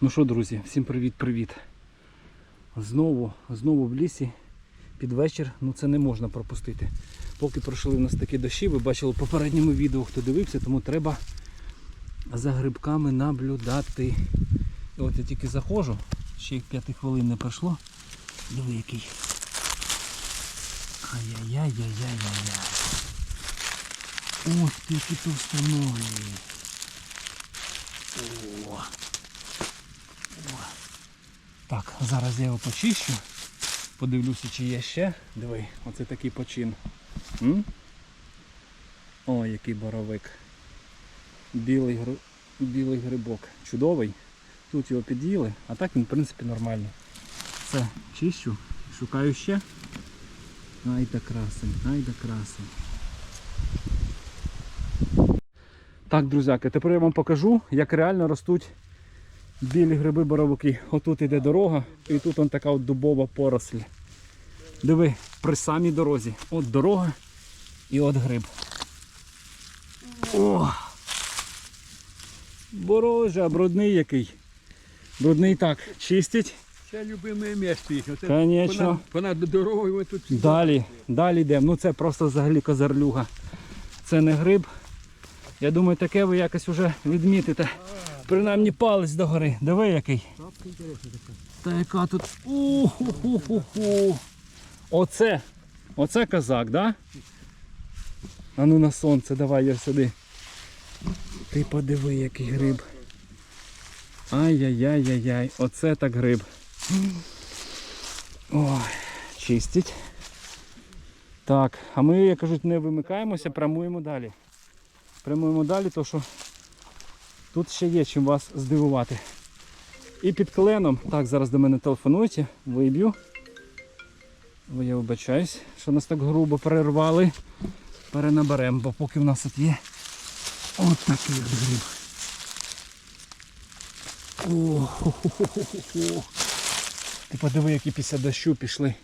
Ну що, друзі, всім привіт-привіт. Знову, знову в лісі під вечір, ну це не можна пропустити. Поки пройшли в нас такі дощі, ви бачили в попередньому відео, хто дивився, тому треба за грибками наблюдати. І от я тільки заходжу, ще й 5 хвилин не пройшло. Диви який. Ай-яй-яй-яй-яй-яй. Ох ти, які товстоногі. О. Так, зараз я його почищу. Подивлюся, чи є ще. Диви, оце такий почин. М? О, який боровик. Білий, гри- білий грибок. Чудовий. Тут його під'їли, а так він в принципі нормальний. Все, чищу, шукаю ще. Ай да красень, ай да красень. Так, друзяки, тепер я вам покажу, як реально ростуть білі гриби боровики. Отут іде дорога, і тут он така от дубова поросль. Диви, при самій дорозі. От дорога і от гриб. О! Боже, брудний який. Брудний так, чистить. Це любиме місце їх. Конечно. Понад, понад дорогою ми тут. Далі, далі йдемо. Ну це просто взагалі козарлюга. Це не гриб. Я думаю, таке ви якось вже відмітите. Принаймні палець догори. Диви який. Та яка тут. У-ху-ху-ху-ху. Оце. Оце козак, да? А ну на сонце, давай я сюди. Ти подиви, який гриб. Ай-яй-яй-яй-яй. Оце так гриб. Ой, чистить. Так, а ми, як кажуть, не вимикаємося, прямуємо далі. Прямуємо далі, то що тут ще є чим вас здивувати. І під кленом, так, зараз до мене телефонують, виб'ю. Бо я вибачаюсь, що нас так грубо перервали. Перенаберемо, бо поки в нас тут є от такий от гриб. Ти подиви, які після дощу пішли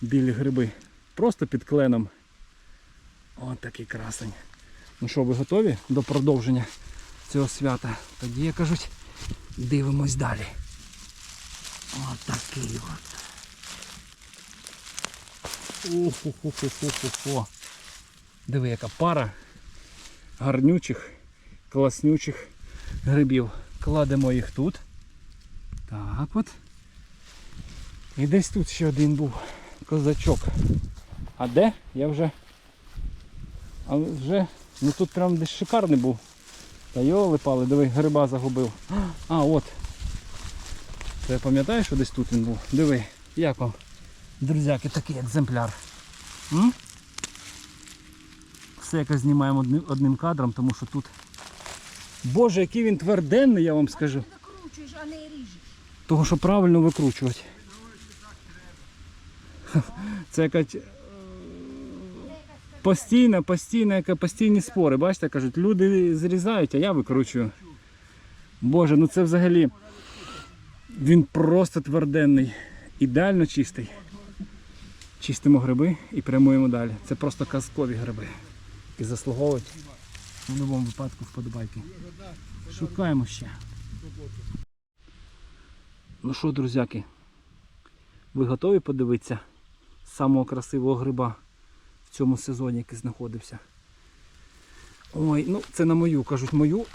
білі гриби. Просто під кленом. От такий красень. Ну що, ви готові до продовження цього свята? Тоді, як кажуть, дивимось далі. От такий от. Уху-ху-ху-ху-ху. Диви, яка пара гарнючих, класнючих грибів. Кладемо їх тут. Так от. І десь тут ще один був козачок. А де? Я вже. Але вже. Ну тут прям десь шикарний був. Та йоли пали, диви, гриба загубив. А, от. Це я пам'ятаю, що десь тут він був. Диви, як вам, друзяки, такий екземпляр. М? Все якось знімаємо одним, одним кадром, тому що тут. Боже, який він тверденний, я вам скажу. Накручуєш, а не ріжеш. Того, що правильно викручувати. Це якась постійна, постійна, постійні спори. Бачите, кажуть, люди зрізають, а я викручую. Боже, ну це взагалі він просто тверденний, ідеально чистий. Чистимо гриби і прямуємо далі. Це просто казкові гриби. І заслуговують в будь-якому випадку вподобайки. Шукаємо ще. Ну що, друзяки, ви готові подивитися самого красивого гриба в цьому сезоні, який знаходився? Ой, ну це на мою, кажуть, мою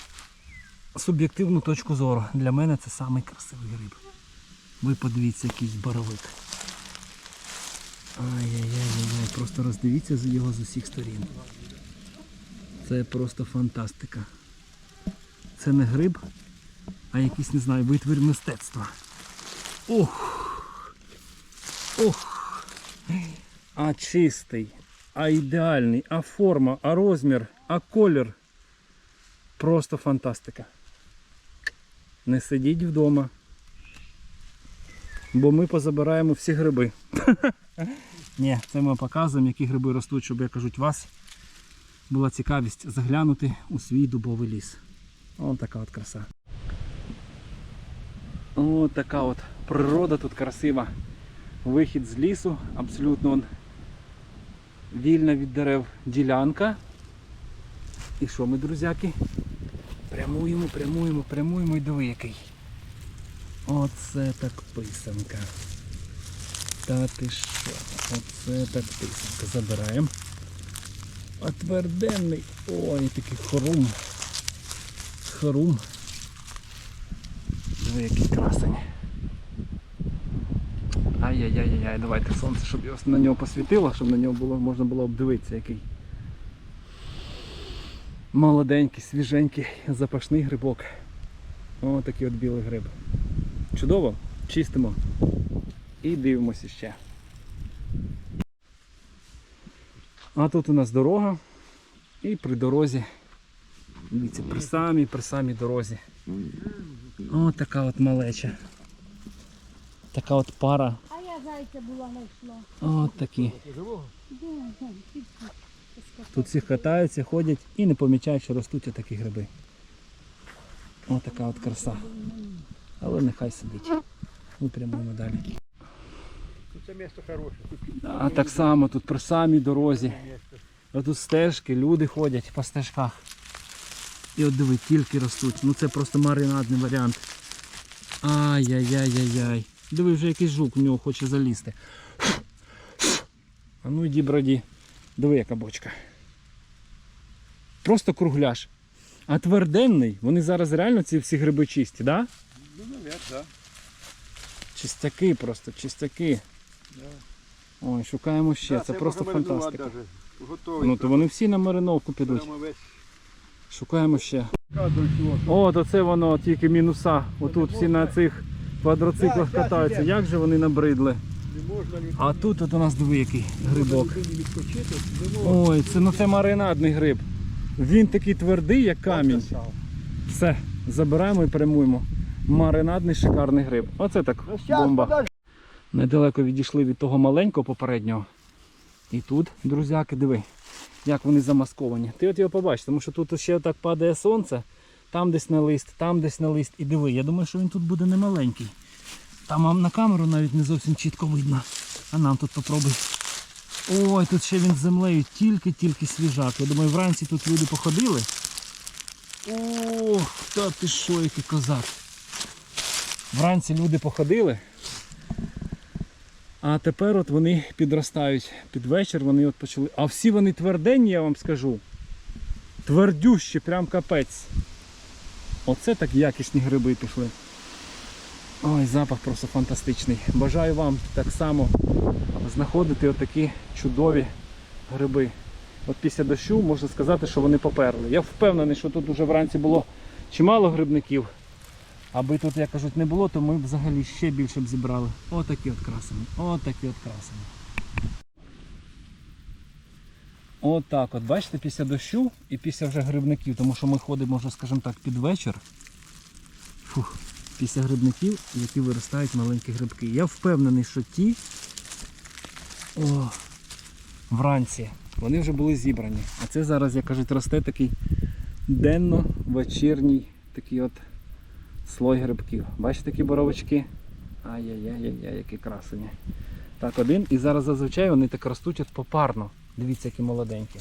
суб'єктивну точку зору. Для мене це самий красивий гриб. Ви подивіться якийсь боровик. Ай-яй-яй-яй, просто роздивіться його з усіх сторін. Це просто фантастика. Це не гриб, а якийсь, не знаю, витвір мистецтва. Ох! Ох! А чистий, а ідеальний, а форма, а розмір, а колір. Просто фантастика. Не сидіть вдома. Бо ми позабираємо всі гриби. Ні, це ми показуємо, які гриби ростуть, щоб, як кажуть, вас була цікавість заглянути у свій дубовий ліс. Ось така от краса. Ось така от природа тут красива. Вихід з лісу, абсолютно он вільна від дерев ділянка. І що ми, друзяки? Прямуємо, прямуємо, прямуємо і диви який. Оце так писанка. Та ти що? Оце так писанка. Забираємо. А тверденний. Ой, такий хорум. Хорум. Диви, який красень. Ай-яй-яй-яй, давайте сонце, щоб його на нього посвітило, щоб на нього було, можна було обдивитися, який молоденький, свіженький, запашний грибок. О, такий от білий гриб. Чудово, чистимо і дивимося ще. А тут у нас дорога. І при дорозі. Дивіться, при самій, при самій дорозі. О, така от малеча. Така от пара. Зайця була знайшла. От такі. Тут всі катаються, ходять і не помічають, що ростуть отакі гриби. Ось така от краса. Але нехай сидить. Ми прямуємо далі. Тут це місто хороше. А так само тут при самій дорозі. А тут стежки, люди ходять по стежках. І от диви, тільки ростуть. Ну це просто маринадний варіант. Ай-яй-яй-яй-яй. Диви, вже якийсь жук в нього хоче залізти. А ну йди, броді. Диви, яка бочка. Просто кругляш. А тверденний, вони зараз реально ці всі гриби чисті, да? Ну, навіть, так. Чистяки просто, чистяки. Да. Ой, шукаємо ще. це просто фантастика. Готовий. Ну то вони всі на мариновку підуть. Шукаємо ще. О, то це воно тільки мінуса. Отут всі на цих квадроциклах катаються. Як же вони набридли? А тут от у нас диви який грибок. Ой, це ну це маринадний гриб. Він такий твердий, як камінь. Все, забираємо і прямуємо. Маринадний шикарний гриб. Оце так Ну, бомба. Недалеко відійшли від того маленького попереднього. І тут, друзяки, диви, як вони замасковані. Ти от його побачиш, тому що тут ще так падає сонце, там десь на лист, там десь на лист. І диви, я думаю, що він тут буде не маленький. Там вам на камеру навіть не зовсім чітко видно. А нам тут попробуй. Ой, тут ще він з землею тільки-тільки свіжак. Я думаю, вранці тут люди походили. Ох, та ти що, який козак. Вранці люди походили. А тепер от вони підростають під вечір, вони от почали. А всі вони тверденні, я вам скажу. Твердющі, прям капець. Оце так якісні гриби пішли. Ой, запах просто фантастичний. Бажаю вам так само знаходити отакі чудові гриби. От після дощу можна сказати, що вони поперли. Я впевнений, що тут уже вранці було чимало грибників. Аби тут, як кажуть, не було, то ми б взагалі ще більше б зібрали. Отакі от красені. Отакі от красені. Отак от, бачите, після дощу і після вже грибників, тому що ми ходимо вже, скажімо так, під вечір. Фух, після грибників, які виростають маленькі грибки. Я впевнений, що ті о, вранці вони вже були зібрані. А це зараз, як кажуть, росте такий денно-вечірній такий от слой грибків. Бачите такі боровички? Ай-яй-яй-яй, які красені. Так, один. І зараз зазвичай вони так ростуть от попарно. Дивіться, які молоденькі.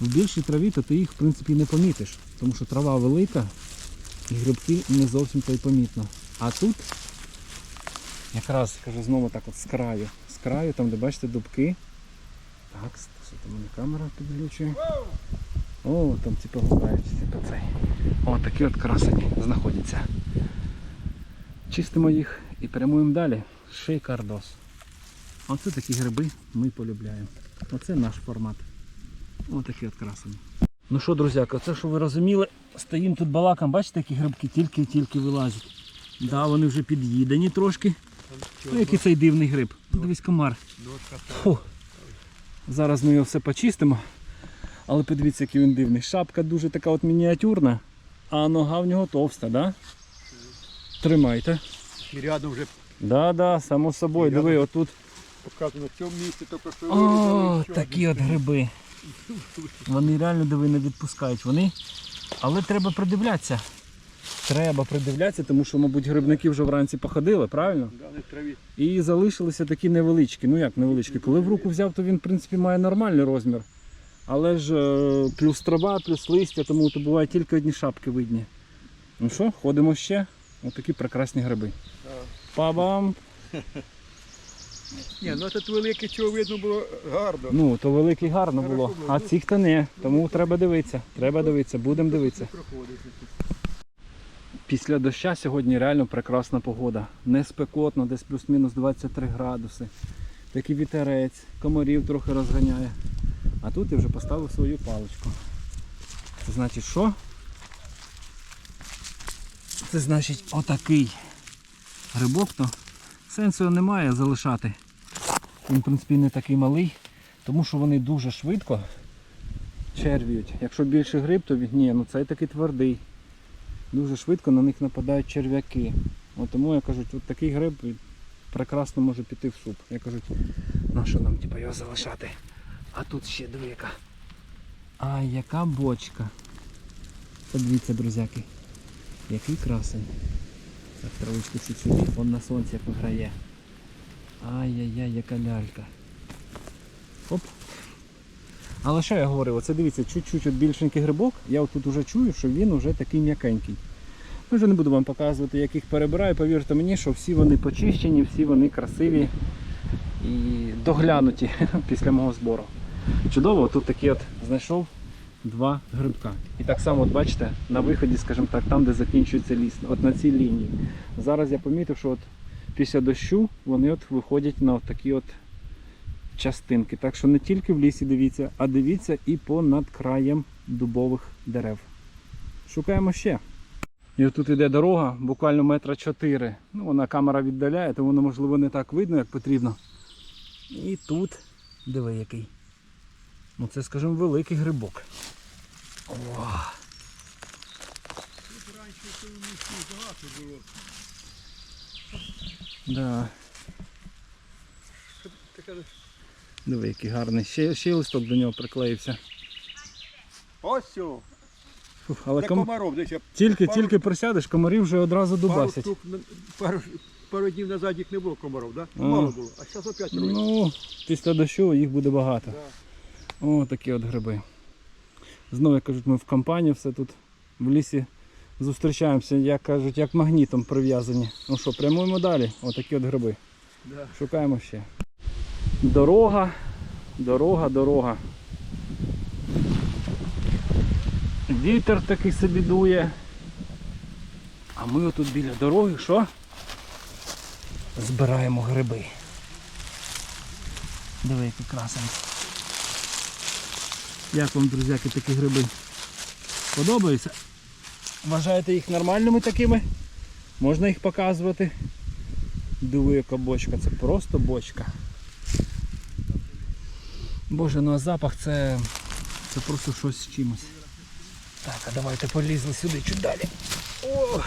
В більшій траві, то ти їх в принципі не помітиш, тому що трава велика і грибки не зовсім то й помітно. А тут якраз кажу знову так от з краю. З краю, там де бачите дубки. Так, що там мене камера підглючує. О, там ці погукають, ці цей. О, такі от красені знаходяться. Чистимо їх і прямуємо далі. Шейкардос. Оце такі гриби ми полюбляємо. Оце наш формат. Ось такі от красені. Ну що, друзяки, оце що ви розуміли, стоїмо тут балаком, бачите, які грибки тільки-тільки вилазять. Да, вони вже під'їдені трошки. Ну, який цей дивний гриб. Дивись, комар. Фу. Зараз ми його все почистимо. Але подивіться, який він дивний. Шапка дуже така от мініатюрна, а нога в нього товста, да? Тримайте. І рядом вже Да, да, само собою. Диви, отут. Показано в цьому місці, тільки що О, такі от гриби. Вони реально диви не відпускають. Вони. Але треба придивлятися. Треба придивлятися, тому що, мабуть, грибники вже вранці походили, правильно? І залишилися такі невеличкі. Ну як невеличкі? Коли в руку взяв, то він в принципі має нормальний розмір. Але ж е, плюс трава, плюс листя, тому то буває тільки одні шапки видні. Ну що, ходимо ще. Ось такі прекрасні гриби. Па-бам! Ні, ну тут велике, чого видно було гарно. Ну, то великий гарно було, а цих то не. Тому треба дивитися. Треба дивитися, будемо дивитися. Після доща сьогодні реально прекрасна погода. Не спекотно, десь плюс-мінус 23 градуси. Такий вітерець, комарів трохи розганяє. А тут я вже поставив свою паличку. Це значить що? Це значить отакий грибок, то сенсу немає залишати. Він, в принципі, не такий малий, тому що вони дуже швидко червіють. Якщо більший гриб, то він ні, ну цей такий твердий дуже швидко на них нападають черв'яки. Тому я кажу, от такий гриб прекрасно може піти в суп. Я кажу, на що нам типу, його залишати? А тут ще диви яка. А яка бочка. Подивіться, друзяки. Який красень. Так, травичку чуть сюди, вон на сонці як виграє. Ай-яй-яй, яка лялька. Оп. Але що я говорив, оце дивіться, чуть-чуть більшенький грибок, я тут вже чую, що він вже такий м'якенький. Ну, вже не буду вам показувати, як їх перебираю. Повірте мені, що всі вони почищені, всі вони красиві і доглянуті після мого збору. Чудово, тут такі от знайшов два грибка. І так само, от бачите, на виході, скажімо так, там, де закінчується ліс, от на цій лінії. Зараз я помітив, що от після дощу вони от виходять на от такі от частинки. Так що не тільки в лісі дивіться, а дивіться і понад краєм дубових дерев. Шукаємо ще. І отут іде дорога, буквально метра 4. Ну, вона камера віддаляє, то воно можливо не так видно, як потрібно. І тут, диви який. Ну це, скажімо, великий грибок. О, Тут раніше багато було. да. Диви, який гарний. Ще, ще листок до нього приклеївся. Ось все. Фух, але Де ком... комаров, десь я тільки, пару- тільки присядеш, комарі вже одразу пару дубасять. штук, на- пару, пару днів назад їх не було комаров, да? Мало було, а зараз опять роють. Ну, після дощу їх буде багато. Да. О, такі от гриби. Знову як кажуть, ми в компанії все тут в лісі зустрічаємося, як кажуть, як магнітом прив'язані. Ну що, прямуємо далі. Отакі от гриби. Да. Шукаємо ще. Дорога, дорога, дорога. Вітер такий собі дує. А ми отут біля дороги що? Збираємо гриби. Диви, який красень. Як вам, друзяки, такі гриби? Подобаються? Вважаєте їх нормальними такими? Можна їх показувати? Диви, яка бочка, це просто бочка. Боже, ну а запах це, це просто щось з чимось. Так, а давайте полізли сюди чуть далі. О!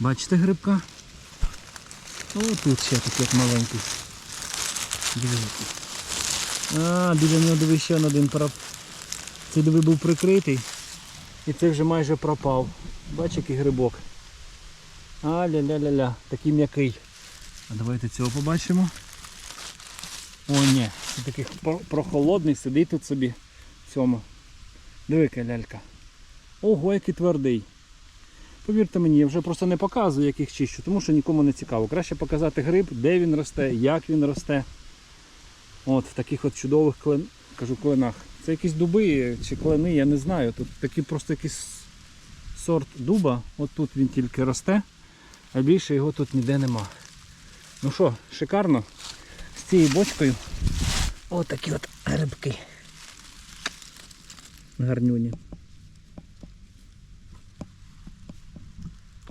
Бачите грибка? О, тут ще такий маленький. Дивіться. А, біля нього диви ще один проп. Цей диви був прикритий. І це вже майже пропав. Бачиш, який грибок. А, ля-ля-ля-ля, такий м'який. А давайте цього побачимо. О, ні, це такий прохолодний, сидить тут собі в цьому. Диви-ка лялька. Ого, який твердий. Повірте мені, я вже просто не показую, як їх чищу, тому що нікому не цікаво. Краще показати гриб, де він росте, як він росте. От в таких от чудових клен... кажу, кленах. Це якісь дуби чи клени, я не знаю. Тут такий просто якийсь сорт дуба. От тут він тільки росте, а більше його тут ніде нема. Ну що, шикарно. З цією бочкою. От такі от грибки. Гарнюні.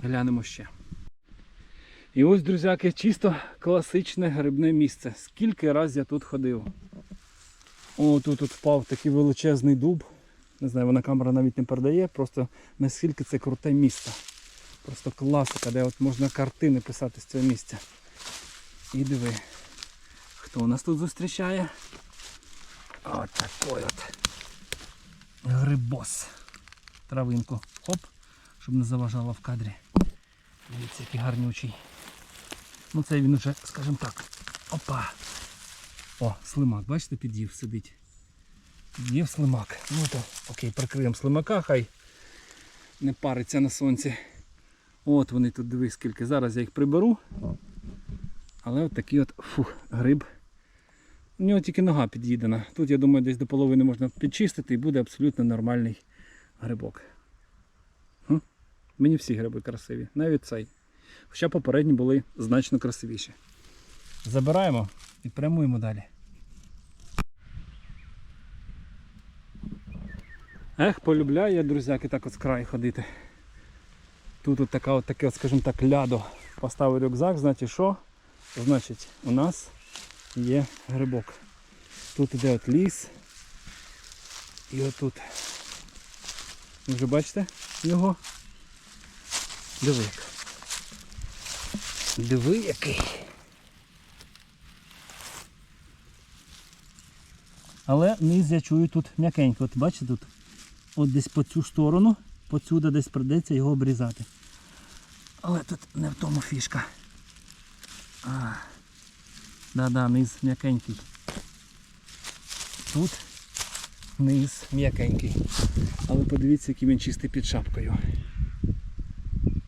Глянемо ще. І ось, друзяки, чисто класичне грибне місце. Скільки раз я тут ходив. О, тут от впав такий величезний дуб. Не знаю, вона камера навіть не передає, просто наскільки це круте місце. Просто класика, де от можна картини писати з цього місця. І диви, хто у нас тут зустрічає? От такий от грибос. Травинку. Хоп, щоб не заважало в кадрі. Дивіться, який гарнючий. Ну цей він уже, скажімо так. Опа. О, слимак, бачите, під'їв сидить. Під'їв слимак. Ну то окей, прикриємо слимака, хай не париться на сонці. От вони тут дивись скільки. Зараз я їх приберу. Але от такий от фух, гриб. У нього тільки нога під'їдена. Тут, я думаю, десь до половини можна підчистити і буде абсолютно нормальний грибок. Хм? Мені всі гриби красиві, навіть цей. Хоча попередні були значно красивіші. Забираємо і прямуємо далі. Ех, полюбляю я, друзяки, так от з краю ходити. Тут от така от таке, от, скажімо так, лядо. Поставив рюкзак, значить що? Значить, у нас є грибок. Тут іде от ліс. І отут. Ви вже бачите його? Диви як. Диви який. Але низ я чую тут м'якенько. От бачите тут? От десь по цю сторону, поцюди десь придеться його обрізати. Але тут не в тому фішка. Да-да, низ м'якенький. Тут низ м'якенький. Але подивіться, який він чистий під шапкою.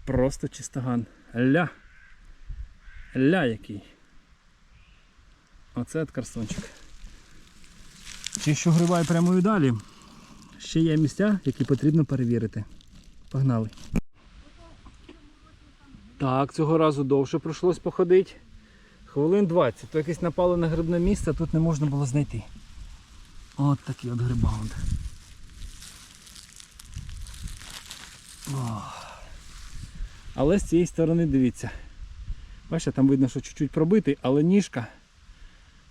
Просто чистоган. Ля. Ля який. Оце от карсончик. Чищу гриба і далі. Ще є місця, які потрібно перевірити. Погнали. Так, цього разу довше прийшлось походити. Хвилин 20. То якесь напало на грибне місце, тут не можна було знайти. От такий от грибаунд. Але з цієї сторони дивіться. Бачите, там видно, що чуть-чуть пробитий, але ніжка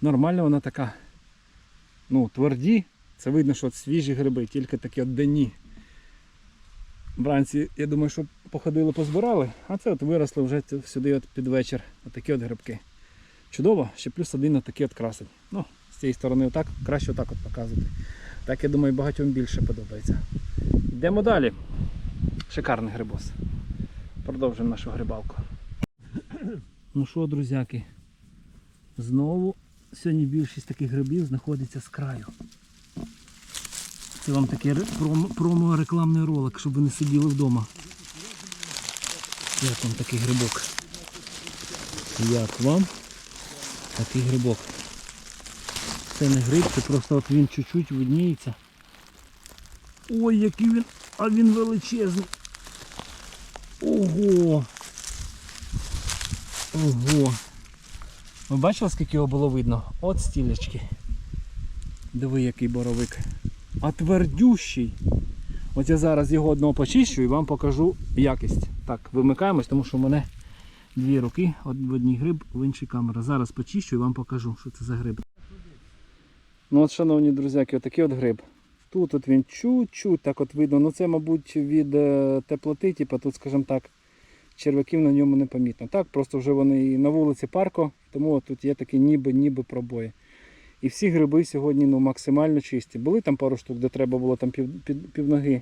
нормальна вона така. Ну, тверді. Це видно, що от свіжі гриби, тільки такі от денні. Вранці, я думаю, що походили, позбирали, а це от виросли вже сюди от під вечір. Отакі от грибки. Чудово, ще плюс один отакий от красень. Ну, з цієї сторони отак, краще отак от показувати. Так, я думаю, багатьом більше подобається. Йдемо далі. Шикарний грибос. Продовжуємо нашу грибалку. Ну що, друзяки, знову сьогодні більшість таких грибів знаходиться з краю. Це вам такий ре- промо-рекламний ролик, щоб ви не сиділи вдома. Як вам такий грибок? Як вам такий грибок? Це не гриб, це просто от він чуть-чуть видніється. Ой, який він, а він величезний. Ого! Ого! Ви бачили, скільки його було видно? От стілечки. Диви, який боровик. А твердющий. От я зараз його одного почищу і вам покажу якість. Так, вимикаємось, тому що в мене дві руки, в одній гриб, в іншій камера. Зараз почищу і вам покажу, що це за гриб. Ну от, шановні друзяки, отакий от гриб. Тут от він чуть-чуть так от видно. Ну це, мабуть, від е, теплоти, типу, тут, скажімо так, черв'яків на ньому не помітно. Так, просто вже вони і на вулиці парко, тому тут є такі ніби-ніби пробої. І всі гриби сьогодні ну, максимально чисті. Були там пару штук, де треба було там пів, пів, півноги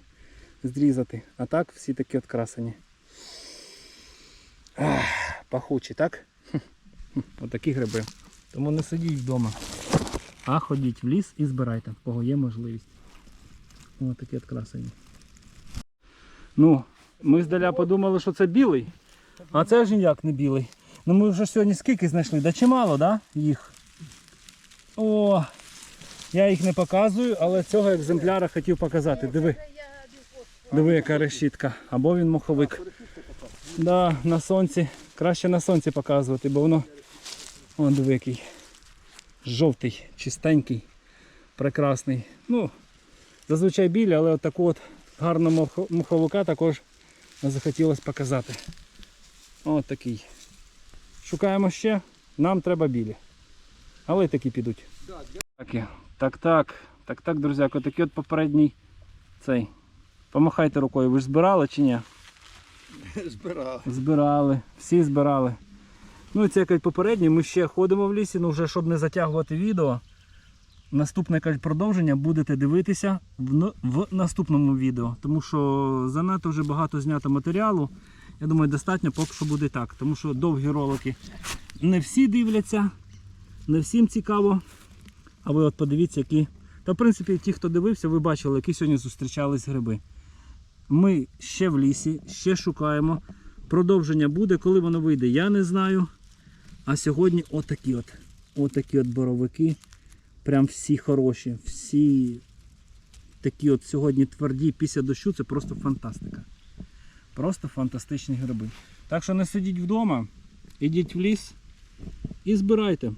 зрізати. А так всі такі открасені. Ах, пахучі, так? Отакі гриби. Тому не сидіть вдома, а ходіть в ліс і збирайте, кого є можливість. Ось такі от красені. Ну, ми здаля подумали, що це білий, а це ж ніяк не білий. Ну ми вже сьогодні скільки знайшли? Да чимало, да? Їх. О, я їх не показую, але цього екземпляра хотів показати. Диви. Диви, яка решітка. Або він моховик. Да, на сонці. Краще на сонці показувати, бо воно. О, диви який. Жовтий, чистенький, прекрасний. Ну, зазвичай білі, але от таку от гарного мохо- моховика також захотілося показати. От такий. Шукаємо ще. Нам треба білі. Але й такі підуть. Так, так, так, так, друзяко, такий от попередній цей. Помахайте рукою, ви ж збирали чи ні? Збирав. Збирали, всі збирали. Ну і це як попередній, ми ще ходимо в лісі, ну вже щоб не затягувати відео. Наступне продовження будете дивитися в, в наступному відео. Тому що занадто вже багато знято матеріалу. Я думаю, достатньо поки що буде так. Тому що довгі ролики не всі дивляться, не всім цікаво. А ви от подивіться, які. Та в принципі ті, хто дивився, ви бачили, які сьогодні зустрічались гриби. Ми ще в лісі, ще шукаємо. Продовження буде, коли воно вийде, я не знаю. А сьогодні отакі от, отакі от боровики. Прям всі хороші, всі такі от сьогодні тверді після дощу, це просто фантастика. Просто фантастичні гриби. Так що не сидіть вдома, ідіть в ліс і збирайте.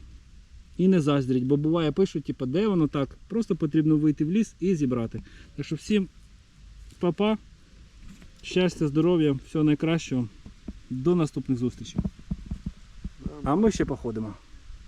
І не заздріть, бо буває пишуть, типу, де воно так. Просто потрібно вийти в ліс і зібрати. Так що всім папа, щастя, здоров'я, всього найкращого. До наступних зустрічей. А ми ще походимо.